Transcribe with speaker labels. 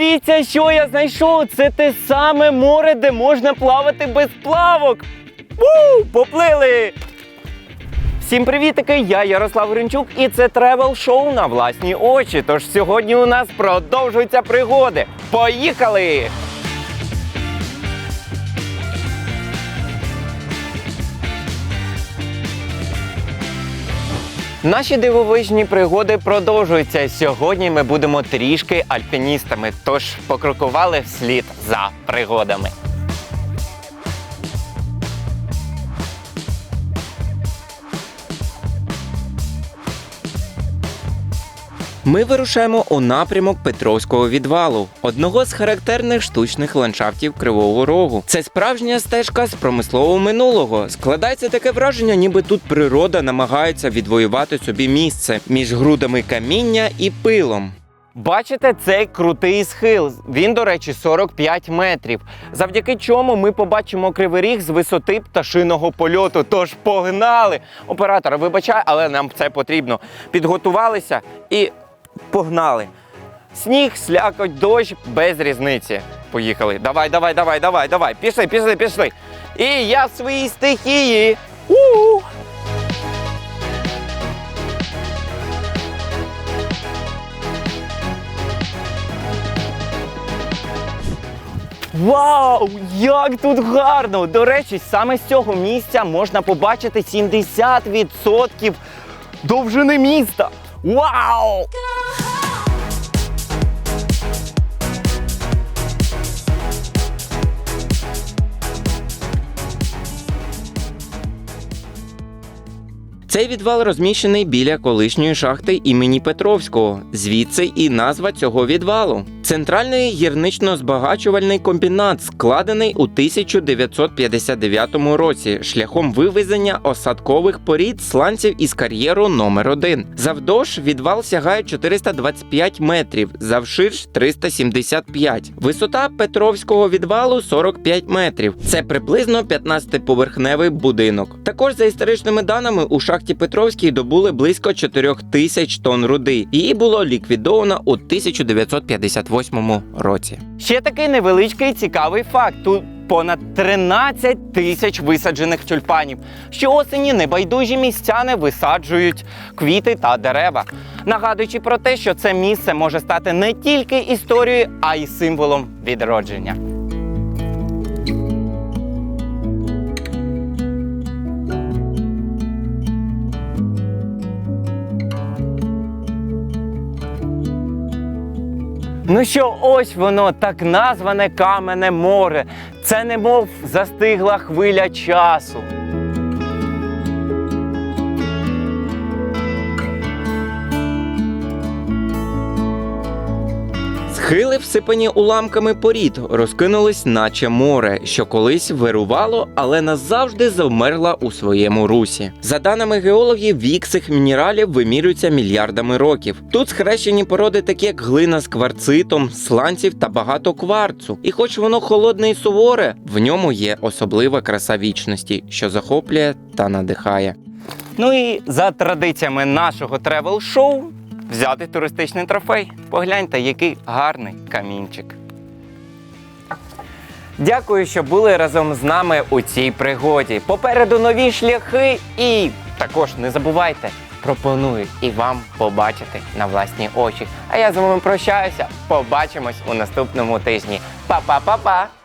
Speaker 1: Подивіться, що я знайшов! Це те саме море, де можна плавати без плавок. Ву! Поплили! Всім привітики! Я Ярослав Гринчук і це тревел шоу на власні очі. Тож сьогодні у нас продовжуються пригоди. Поїхали! Наші дивовижні пригоди продовжуються. Сьогодні ми будемо трішки альпіністами, тож покрокували вслід за пригодами. Ми вирушаємо у напрямок Петровського відвалу, одного з характерних штучних ландшафтів Кривого Рогу. Це справжня стежка з промислового минулого. Складається таке враження, ніби тут природа намагається відвоювати собі місце між грудами каміння і пилом. Бачите цей крутий схил. Він, до речі, 45 метрів. Завдяки чому ми побачимо кривий ріг з висоти пташиного польоту. Тож погнали! Оператор, вибачай, але нам це потрібно. Підготувалися і погнали. Сніг, слякоть, дощ без різниці. Поїхали. Давай, давай, давай, давай, давай. Пішли, пішли, пішли. І я в своїй стихії. У-у! Вау! Як тут гарно! До речі, саме з цього місця можна побачити 70% довжини міста. Вау! Цей відвал розміщений біля колишньої шахти імені Петровського. Звідси і назва цього відвалу. Центральний гірнично-збагачувальний комбінат складений у 1959 році шляхом вивезення осадкових порід сланців із кар'єру номер 1 Завдовж відвал сягає 425 метрів, завширш 375. Висота Петровського відвалу 45 метрів. Це приблизно 15-поверхневий будинок. Також за історичними даними у шахті Петровській добули близько 4 тисяч тонн руди. Її було ліквідовано у 1958 році. Ще такий невеличкий цікавий факт. Тут понад 13 тисяч висаджених тюльпанів. Що осені небайдужі містяни висаджують квіти та дерева, нагадуючи про те, що це місце може стати не тільки історією, а й символом відродження. Ну що, ось воно так назване Камене море. Це немов застигла хвиля часу. Схили, всипані уламками порід, розкинулись, наче море, що колись вирувало, але назавжди завмерла у своєму русі. За даними геологів, вік цих мінералів вимірюється мільярдами років. Тут схрещені породи, такі як глина з кварцитом, сланців та багато кварцу. І хоч воно холодне і суворе, в ньому є особлива краса вічності, що захоплює та надихає. Ну і за традиціями нашого тревел-шоу взяти туристичний трофей. Погляньте, який гарний камінчик. Дякую, що були разом з нами у цій пригоді. Попереду нові шляхи, і також не забувайте, пропоную і вам побачити на власні очі. А я з вами прощаюся. Побачимось у наступному тижні. Па-па-па-па!